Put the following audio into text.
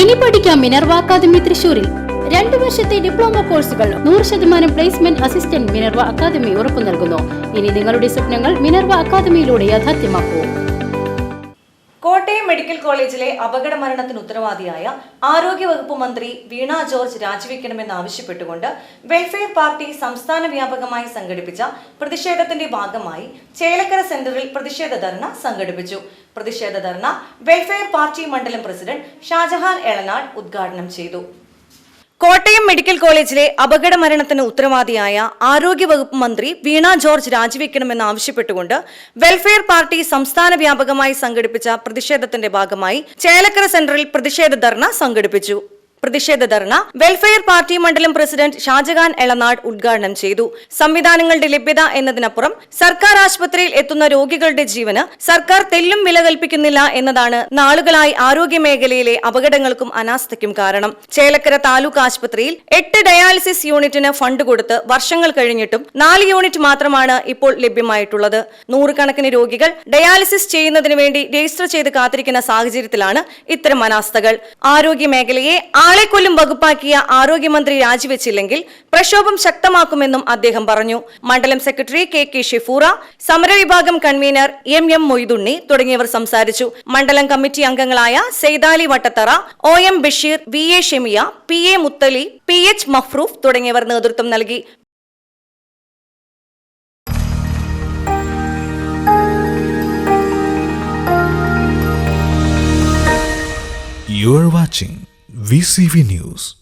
ഇനി പഠിക്കാം Minerva academy തൃശൂരിൽ രണ്ടു വർഷത്തെ ഡിപ്ലോമ കോഴ്സുകൾ നൂറ് ശതമാനം പ്ലേസ്മെന്റ് അസിസ്റ്റന്റ് മിനർവ അക്കാദമി ഉറപ്പു നൽകുന്നു. ഇനി നിങ്ങളുടെ സ്വപ്നങ്ങൾ മിനർവ അക്കാദമിയിലൂടെ യാഥാർത്ഥ്യമാക്കൂ. കോട്ടയം മെഡിക്കൽ കോളേജിലെ അപകട മരണത്തിന് ഉത്തരവാദിയായ ആരോഗ്യവകുപ്പ് മന്ത്രി വീണ ജോർജ് രാജിവെക്കണമെന്നാവശ്യപ്പെട്ടുകൊണ്ട് വെൽഫെയർ പാർട്ടി സംസ്ഥാന വ്യാപകമായി സംഘടിപ്പിച്ച പ്രതിഷേധത്തിന്റെ ഭാഗമായി ചേലക്കര സെന്ററിൽ പ്രതിഷേധ ധർണ സംഘടിപ്പിച്ചു. പ്രതിഷേധ ധർണ വെൽഫെയർ പാർട്ടി മണ്ഡലം പ്രസിഡന്റ് ഷാജഹാൻ എളനാട് ഉദ്ഘാടനം ചെയ്തു. കോട്ടയം മെഡിക്കൽ കോളേജിലെ അപകട മരണത്തിന് ഉത്തരവാദിയായ ആരോഗ്യവകുപ്പ് മന്ത്രി വീണ ജോർജ് രാജിവെക്കണമെന്ന് ആവശ്യപ്പെട്ടുകൊണ്ട് വെൽഫെയർ പാർട്ടി സംസ്ഥാന വ്യാപകമായി സംഘടിപ്പിച്ച പ്രതിഷേധത്തിന്റെ ഭാഗമായി ചേലക്കര സെന്ററിൽ പ്രതിഷേധ ധർണ സംഘടിപ്പിച്ചു. പ്രതിഷേധ ധർണ വെൽഫെയർ പാർട്ടി മണ്ഡലം പ്രസിഡന്റ് ഷാജഹാൻ എളനാട് ഉദ്ഘാടനം ചെയ്തു. സംവിധാനങ്ങളുടെ ലഭ്യത എന്നതിനപ്പുറം സർക്കാർ ആശുപത്രിയിൽ എത്തുന്ന രോഗികളുടെ ജീവന് സർക്കാർ തെല്ലും വില കൽപ്പിക്കുന്നില്ല എന്നതാണ് നാളുകളായി ആരോഗ്യ മേഖലയിലെ അപകടങ്ങൾക്കും അനാസ്ഥയ്ക്കും കാരണം. ചേലക്കര താലൂക്ക് ആശുപത്രിയിൽ എട്ട് ഡയാലിസിസ് യൂണിറ്റിന് ഫണ്ട് കൊടുത്ത് വർഷങ്ങൾ കഴിഞ്ഞിട്ടും നാല് യൂണിറ്റ് മാത്രമാണ് ഇപ്പോൾ ലഭ്യമായിട്ടുള്ളത്. നൂറുകണക്കിന് രോഗികൾ ഡയാലിസിസ് ചെയ്യുന്നതിന് വേണ്ടി രജിസ്റ്റർ ചെയ്ത് കാത്തിരിക്കുന്ന സാഹചര്യത്തിലാണ് ഇത്തരം അനാസ്ഥകൾ. ആരോഗ്യ മേഖലയെ ആളെക്കൊല്ലും വകുപ്പാക്കിയ ആരോഗ്യമന്ത്രി രാജിവെച്ചില്ലെങ്കിൽ പ്രക്ഷോഭം ശക്തമാക്കുമെന്നും അദ്ദേഹം പറഞ്ഞു. മണ്ഡലം സെക്രട്ടറി കെ കെ ഷിഫൂറ സമരവിഭാഗം കൺവീനർ എം എം മൊയ്തുണ്ണി തുടങ്ങിയവർ സംസാരിച്ചു. മണ്ഡലം കമ്മിറ്റി അംഗങ്ങളായ Saithali Vattathara O M Basheer V A Shemiya P A Muthali P H Mafrooph തുടങ്ങിയവർ നേതൃത്വം നൽകി. You are watching VCV News.